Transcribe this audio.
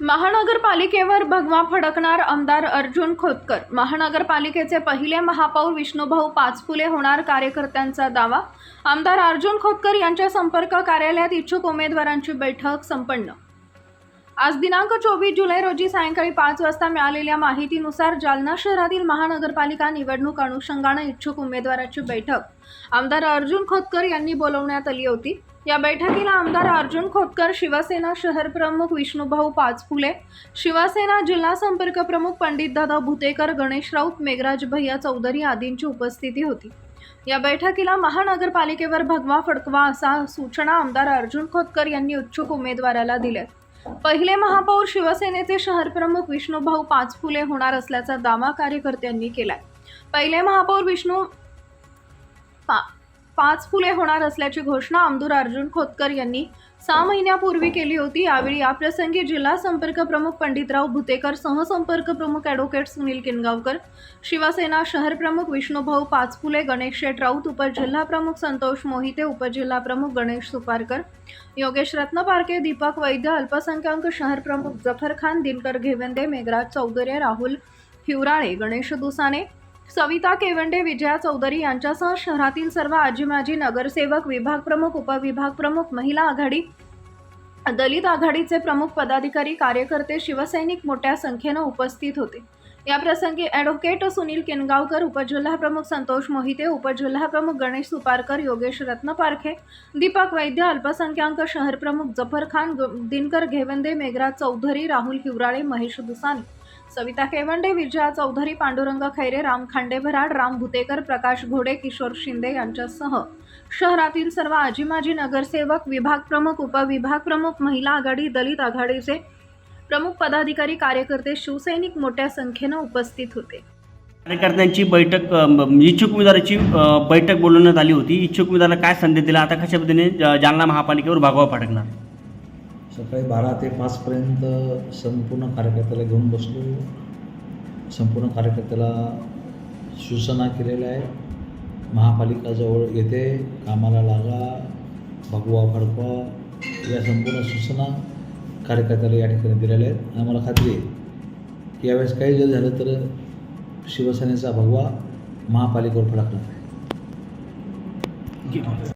महानगरपालिकेवर भगवा फडकणार आमदार अर्जुन खोतकर. महानगरपालिकेचे पहिले महापौर विष्णुभाऊ पाचफुले होणार कार्यकर्त्यांचा दावा. आमदार अर्जुन खोतकर यांच्या संपर्क कार्यालयात इच्छुक उमेदवारांची बैठक संपन्न. आज दिनांक चोवीस जुलै रोजी सायंकाळी पाच वाजता मिळालेल्या माहितीनुसार जालना शहरातील महानगरपालिका निवडणूक अनुषंगानं इच्छुक उमेदवाराची बैठक. आमदार अर्जुन खोतकर यांनी बोलवण्यात आली होती. या बैठकीला आमदार अर्जुन खोतकर शिवसेना शहर प्रमुख विष्णुभाऊ पाचफुले शिवसेना जिल्हा संपर्क प्रमुख पंडितदादा भुतेकर गणेश राऊत मेघराज भैया चौधरी आदींची उपस्थिती होती. या बैठकीला महानगरपालिकेवर भगवा फडकवा असा सूचना आमदार अर्जुन खोतकर यांनी इच्छुक उमेदवाराला दिल्या. पहिले महापौर शिवसेनेचे शहर प्रमुख विष्णुभाऊ पाचफुले होणार असल्याचा दावा कार्यकर्त्यांनी केलाय. पहिले महापौर विष्णू पा पाच फुले होणार असल्याची घोषणा आमदार अर्जुन खोतकर यांनी सहा महिन्यापूर्वी केली होती. यावेळी याप्रसंगी जिल्हा संपर्क प्रमुख पंडितराव भुतेकर सहसंपर्क प्रमुख ॲडव्होकेट सुनील किनगावकर शिवसेना शहर प्रमुख विष्णुभाऊ पाचफुले गणेश शेठ राऊत उपजिल्हा प्रमुख संतोष मोहिते उपजिल्हा प्रमुख गणेश सुपारकर योगेश रत्नपारके दीपक वैद्य अल्पसंख्याक शहर प्रमुख जफर खान दिनकर घेवंदे मेघराज चौधरी राहुल हिवराळे गणेश दुसाने सविता केवंडे विजया चौधरी यांच्यासह शहरातील सर्व आजी माजी नगरसेवक विभाग प्रमुख उपविभाग प्रमुख महिला आघाडी दलित आघाडीचे प्रमुख पदाधिकारी कार्यकर्ते शिवसैनिक मोठ्या संख्येनं उपस्थित होते. याप्रसंगी ॲडव्होकेट सुनील किनगावकर उपजिल्हा प्रमुख संतोष मोहिते उपजिल्हा प्रमुख गणेश सुपारकर योगेश रत्नपारखे दीपक वैद्य अल्पसंख्याक शहर प्रमुख जफर खान ग- दिनकर घेवंदे मेघराज चौधरी राहुल हिवराळे महेश दुसानी सविता केवंडे विजया चौधरी पांडुरंग खैरे राम खांडेभराड राम भुतेकर प्रकाश घोडे किशोर शिंदे यांच्यासह. शहरातील सर्व आजी माजी नगरसेवक विभाग प्रमुख उपविभाग प्रमुख महिला आघाडी दलित आघाडीचे प्रमुख पदाधिकारी कार्यकर्ते शिवसैनिक मोठ्या संख्येनं उपस्थित होते. कार्यकर्त्यांची बैठक इच्छुक उमेदवाराची बैठक बोलवण्यात आली होती. इच्छुक उमेदवाराला काय संदेश दिला? आता कशा पद्धतीने जालना महापालिकेवर भागवा फडकणार? सकाळी बारा ते पाचपर्यंत संपूर्ण कार्यकर्त्याला घेऊन बसलो. संपूर्ण कार्यकर्त्याला सूचना केलेल्या आहे महापालिकाजवळ येते कामाला लागा भगवा फडकवा या संपूर्ण सूचना कार्यकर्त्याला या ठिकाणी दिलेल्या आहेत. आणि मला खात्री आहे की यावेळेस काही जर झालं तर शिवसेनेचा भगवा महापालिकेवर फडकणार आहे.